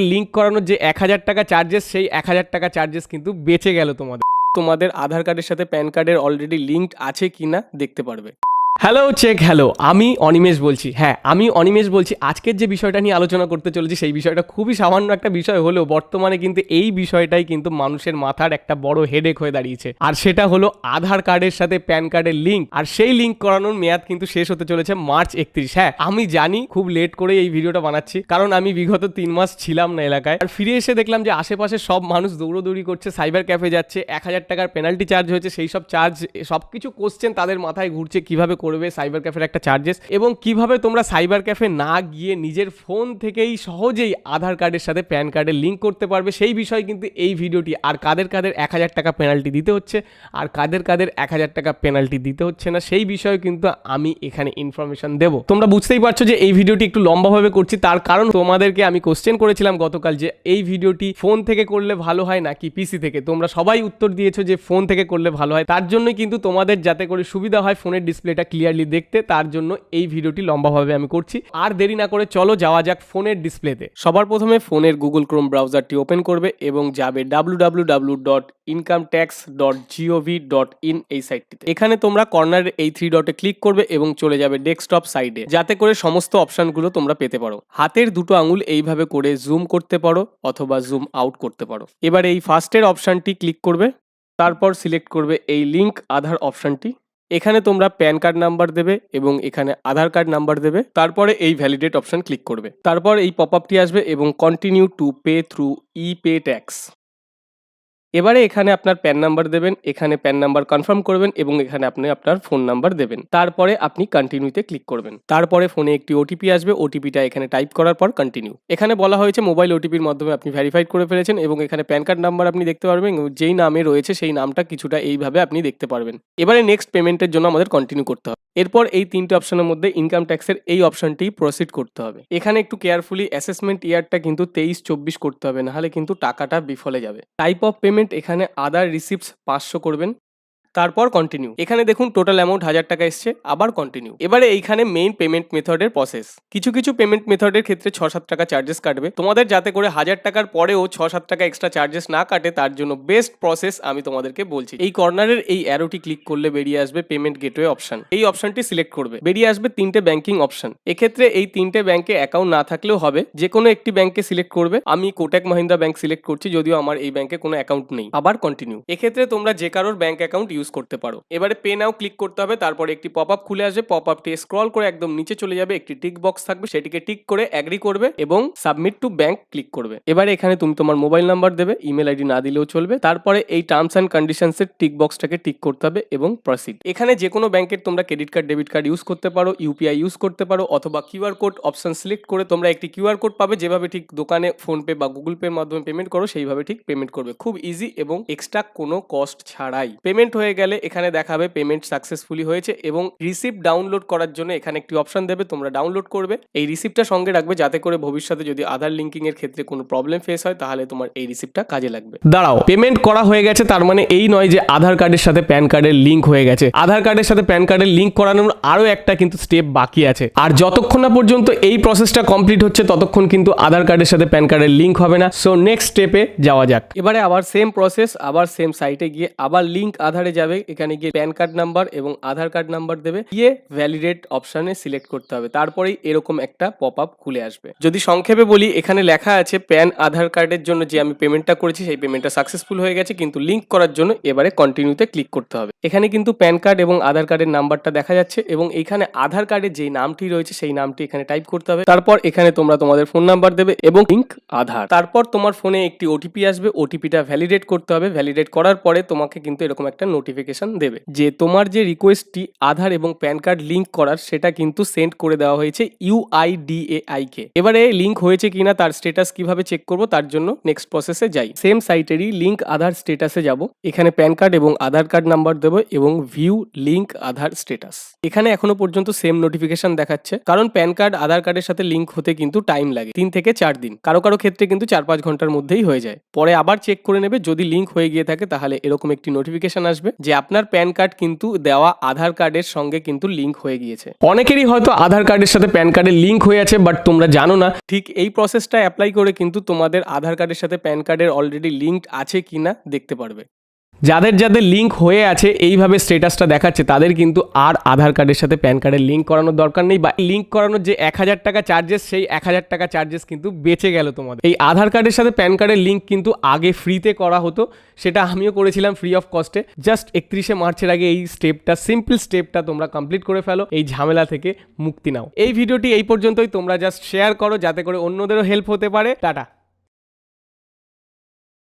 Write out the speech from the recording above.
Link করানোর যে এক হাজার টাকা চার্জেস সেই এক হাজার টাকা চার্জেস কিন্তু বেঁচে গেল তোমাদের। তোমাদের আধার কার্ডের সাথে প্যান কার্ডের অলরেডি লিঙ্ক আছে কিনা দেখতে পারবে। হ্যালো চেক হ্যালো আমি অনিমেষ বলছি। হ্যাঁ আমি অনিমেষ বলছি। আজকের যে বিষয়টা নিয়ে আলোচনা করতে চলেছি, সেই বিষয়টা খুবই সামান্য একটা বিষয় হলেও বর্তমানে কিন্তু এই বিষয়টাই কিন্তু মানুষের মাথার একটা বড় হেডেক হয়ে দাঁড়িয়েছে। আর সেটা হলো আধার কার্ডের সাথে প্যান কার্ডের লিঙ্ক আর সেই লিঙ্ক করানোর মেয়াদ কিন্তু শেষ হতে চলেছে মার্চ একত্রিশ। হ্যাঁ আমি জানি খুব লেট করে এই ভিডিওটা বানাচ্ছি, কারণ আমি বিগত তিন মাস ছিলাম না এলাকায়। আর ফিরে এসে দেখলাম যে আশেপাশে সব মানুষ দৌড়োদৌড়ি করছে সাইবার ক্যাফে যাচ্ছে, এক হাজার টাকার পেনাল্টি চার্জ হয়েছে, সেই সব চার্জ সব কিছু কোশ্চেন তাদের মাথায় ঘুরছে, কীভাবে করবে সাইবার ক্যাফের একটা চার্জেস এবং কীভাবে তোমরা সাইবার ক্যাফে না গিয়ে নিজের ফোন থেকেই সহজেই আধার কার্ডের সাথে প্যান কার্ডের লিঙ্ক করতে পারবে। সেই বিষয়ে কিন্তু এই ভিডিওটি আর কাদের কাদের এক হাজার টাকা পেনাল্টি দিতে হচ্ছে আর কাদের কাদের এক হাজার টাকা পেনাল্টি দিতে হচ্ছে না, সেই বিষয়ে কিন্তু আমি এখানে ইনফরমেশন দেবো। তোমরা বুঝতেই পারছ যে এই ভিডিওটি একটু লম্বাভাবে করছি, তার কারণ তোমাদেরকে আমি কোশ্চেন করেছিলাম গতকাল যে এই ভিডিওটি ফোন থেকে করলে ভালো হয় নাকি পিসি থেকে? তোমরা সবাই উত্তর দিয়েছ যে ফোন থেকে করলে ভালো হয়, তার জন্যই কিন্তু তোমাদের যাতে করে সুবিধা হয় ফোনের ডিসপ্লেটা ক্লিয়ারলি দেখতে, তার জন্য এই ভিডিওটি লম্বাভাবে আমি করছি। আর দেরি না করে চলো যাওয়া যাক ফোনের ডিসপ্লেতে। সবার প্রথমে ফোনের গুগল ক্রোম ব্রাউজারটি ওপেন করবে এবং যাবে W W W dot income tax dot GOV dot in এই সাইটটিতে। এখানে তোমরা কর্নারের এই থ্রি ডটে ক্লিক করবে এবং চলে যাবে ডেস্কটপ সাইডে যাতে করে সমস্ত অপশনগুলো তোমরা পেতে পারো। হাতের দুটো আঙুল এইভাবে করে জুম করতে পারো অথবা জুম আউট করতে পারো। এবার এই ফার্স্টের অপশনটি ক্লিক করবে। তারপর সিলেক্ট করবে এই লিঙ্ক আধার অপশনটি এখানে তোমরা প্যান কার্ড নাম্বার দেবে এবং এখানে আধার কার্ড নাম্বার দেবে। তারপরে এই ভ্যালিডেট অপশন ক্লিক করবে। তারপর এই পপ আপটি আসবে এবং continue to pay through e pay tax এবারে এখানে আপনার প্যান নাম্বার দেবেন, এখানে প্যান নাম্বার কনফার্ম করবেন এবং এখানে আপনি আপনার ফোন নাম্বার দেবেন। তারপরে আপনি কন্টিনিউতে ক্লিক করবেন। তারপরে ফোনে একটি ওটিপি আসবে ওটিপিটা এখানে টাইপ করার পর কন্টিনিউ এখানে বলা হয়েছে মোবাইল ওটিপির মাধ্যমে আপনি ভেরিফাইড করে ফেলেছেন এবং এখানে প্যান কার্ড নাম্বার আপনি দেখতে পারবেন যেই নামে রয়েছে সেই নামটা কিছুটা এইভাবে আপনি দেখতে পারবেন। এবারে নেক্সট পেমেন্টের জন্য আমাদের কন্টিনিউ করতে হবে। এরপর এই তিনটে অপশনের মধ্যে ইনকাম ট্যাক্সের এই অপশনটি প্রসিড করতে হবে। এখানে একটু কেয়ারফুলি অ্যাসেসমেন্ট ইয়ারটা কিন্তু তেইশ, চব্বিশ করতে হবে, নাহলে কিন্তু টাকাটা বিফলে যাবে। টাইপ অফ পেমেন্ট এখানে আদার রিসিপ্টস পাঁচশো করবেন। তারপর কন্টিনিউ এখানে দেখুন টোটাল অ্যামাউন্ট হাজার টাকা এসছে, আবার কন্টিনিউ এবারে এইখানে মেইন পেমেন্ট মেথডের প্রসেস কিছু কিছু পেমেন্ট মেথডের ক্ষেত্রে ছ সাত টাকা চার্জেস কাটবে। তোমাদের যাতে করে হাজার টাকার পরেও ছ সাত টাকা এক্সট্রা চার্জেস না কাটে, তার জন্য বেস্ট প্রসেস আমি তোমাদেরকে বলছি। এই কর্নারের এই অ্যারোটি ক্লিক করলে বেরিয়ে আসবে পেমেন্ট গেটওয়ে অপশন এই অপশনটি সিলেক্ট করবে। বেরিয়ে আসবে তিনটে ব্যাংকিং অপশন এক্ষেত্রে এই তিনটে ব্যাংকে অ্যাকাউন্ট না থাকলেও হবে। যে কোনো একটি ব্যাংকে সিলেক্ট করবে। আমি কোটাক মহিন্দ্রা ব্যাংক সিলেক্ট করছি, যদিও আমার এই ব্যাংকে কোনো অ্যাকাউন্ট নেই। আবার কন্টিনিউ এক্ষেত্রে তোমরা যে কারোর ব্যাংক অ্যাকাউন্ট ইউজ করতে পারো। এবারে পে নাও ক্লিক করতে হবে, তারপরে একটি পপ আপ খুলে আসবে। পপ আপটি স্ক্রল করে একদম নিচে চলে যাবে, একটি টিক বক্স থাকবে, সেটিকে টিক করে অ্যাগ্রি করবে এবং সাবমিট টু ব্যাংক ক্লিক করবে। এবারে এখানে তুমি তোমার মোবাইল নাম্বার দেবে ইমেল আইডি না দিলেও চলবে। তারপরে এই টার্মস অ্যান্ড কন্ডিশনস এর টিক বক্সটাকে টিক করতে হবে এবং প্রসিড এখানে যে কোনো ব্যাংকের তোমরা credit card debit card use করতে পারো ইউপিআই ইউজ করতে পারো, অথবা কিউআর কোড অপশন সিলেক্ট করে তোমরা একটি কিউআর কোড পাবে, যেভাবে ঠিক দোকানে ফোনপে বা গুগল পের মাধ্যমে পেমেন্ট করো, সেইভাবে ঠিক পেমেন্ট করবে। খুব ইজি এবং এক্সট্রা কোনো কস্ট ছাড়াই। পেমেন্ট হয়ে গেলে এখানে দেখাবে পেমেন্ট সাকসেসফুলি হয়েছে এবং রিসিপ্ট ডাউনলোড করার জন্য এখানে একটি অপশন দেবে, তোমরা ডাউনলোড করবে। এই রিসিপ্টটা সঙ্গে রাখবে যাতে করে ভবিষ্যতে যদি আধার লিঙ্কিং এর ক্ষেত্রে কোনো প্রবলেম ফেস হয়, তাহলে তোমার এই রিসিপ্টটা কাজে লাগবে। দাঁড়াও পেমেন্ট করা হয়ে গেছে, তার মানে এই নয় যে আধার কার্ডের সাথে প্যান কার্ডের লিঙ্ক হয়ে গেছে। আধার কার্ডের সাথে প্যান কার্ডের লিঙ্ক করানোর আরও একটা কিন্তু স্টেপ বাকি আছে। আর যতক্ষণ না পর্যন্ত এই প্রসেসটা কমপ্লিট হচ্ছে, ততক্ষণ কিন্তু আধার কার্ডের সাথে প্যান কার্ডের লিঙ্ক হবে না। সো নেক্সট স্টেপে যাওয়া যাক। এবারে আবার সেম প্রসেস আবার সেম সাইটে গিয়ে আবার লিঙ্ক আধারে যাবে, এখানে গিয়ে প্যান কার্ড নাম্বার এবং আধার কার্ড নাম্বার দেবে। গিয়ে ভ্যালিডেট অপশনে সিলেক্ট করতে হবে। তারপরেই এরকম একটা পপ আপ খুলে আসবে। যদি সংক্ষেপে বলি, এখানে লেখা আছে প্যান আধার কার্ডের জন্য যে আমি পেমেন্টটা করেছি, সেই পেমেন্টটা সাকসেসফুল হয়ে গেছে। কিন্তু লিঙ্ক করার জন্য এবারে কন্টিনিউতে ক্লিক করতে হবে। এখানে কিন্তু প্যান কার্ড এবং আধার কার্ডের নাম্বারটা দেখা যাচ্ছে এবং এখানে আধার কার্ডের যে নামটি রয়েছে, সেই নামটি এখানে টাইপ করতে হবে। তারপর এখানে তোমরা তোমাদের ফোন নাম্বার দেবে এবং লিঙ্ক আধার। তারপর তোমার ফোনে একটি ওটিপি আসবে। ওটিপিটা ভ্যালিডেট করতে হবে। ভ্যালিডেট করার পরে তোমাকে কিন্তু এরকম একটা নোটিফিকেশন দেবে। যে তোমার যে রিকোয়েস্টটি আধার এবং প্যান কার্ড লিঙ্ক করার, সেটা কিন্তু সেন্ড করে দেওয়া হয়েছে ইউআইডিএআই কে এবারে লিঙ্ক হয়েছে কিনা, তার স্টেটাস কীভাবে চেক করব, তার জন্য নেক্সট প্রসেসে যাই। সেম সাইটেরই লিঙ্ক আধার স্টেটাসে যাব। এখানে প্যান কার্ড এবং আধার কার্ড নাম্বার দেবো এবং ভিউ লিঙ্ক আধার স্টেটাস এখানে এখনও পর্যন্ত সেম নোটিফিকেশন দেখাচ্ছে। কারণ প্যান কার্ড আধার কার্ডের সাথে লিঙ্ক হতে কিন্তু টাইম লাগে। তিন থেকে চার দিন। কারও কারও ক্ষেত্রে কিন্তু চার পাঁচ ঘণ্টার মধ্যেই হয়ে যায়। পরে আবার চেক করে নেবে। যদি লিঙ্ক হয়ে গিয়ে থাকে, তাহলে এরকম একটি নোটিফিকেশন আসবে। যে আপনার প্যান কার্ড কিন্তু দেওয়া আধার কার্ডের সঙ্গে কিন্তু লিঙ্ক হয়ে গিয়েছে। অনেকেরই হয়তো আধার কার্ডের সাথে প্যান কার্ডের লিঙ্ক হয়ে আছে, বাট তোমরা জানো না ঠিক এই প্রসেসটা অ্যাপ্লাই করে কিন্তু তোমাদের আধার কার্ডের সাথে প্যান কার্ডের অলরেডি লিঙ্ক আছে কিনা দেখতে পারবে। যাদের যাদের লিঙ্ক হয়ে আছে, এইভাবে স্টেটাসটা দেখাচ্ছে, তাদের কিন্তু আর আধার কার্ডের সাথে প্যান কার্ডের লিঙ্ক করানোর দরকার নেই, বা লিঙ্ক করানোর যে এক হাজার টাকা চার্জেস সেই এক হাজার টাকা চার্জেস কিন্তু বেঁচে গেল তোমাদের। এই আধার কার্ডের সাথে প্যান কার্ডের লিঙ্ক কিন্তু আগে ফ্রিতে করা হতো, সেটা আমিও করেছিলাম ফ্রি অফ কস্টে জাস্ট একত্রিশে মার্চের আগে এই স্টেপটা সিম্পল স্টেপটা তোমরা কমপ্লিট করে ফেলো, এই ঝামেলা থেকে মুক্তি নাও। এই ভিডিওটি এই পর্যন্তই, তোমরা জাস্ট শেয়ার করো, যাতে করে অন্যদেরও হেল্প হতে পারে। টাটা।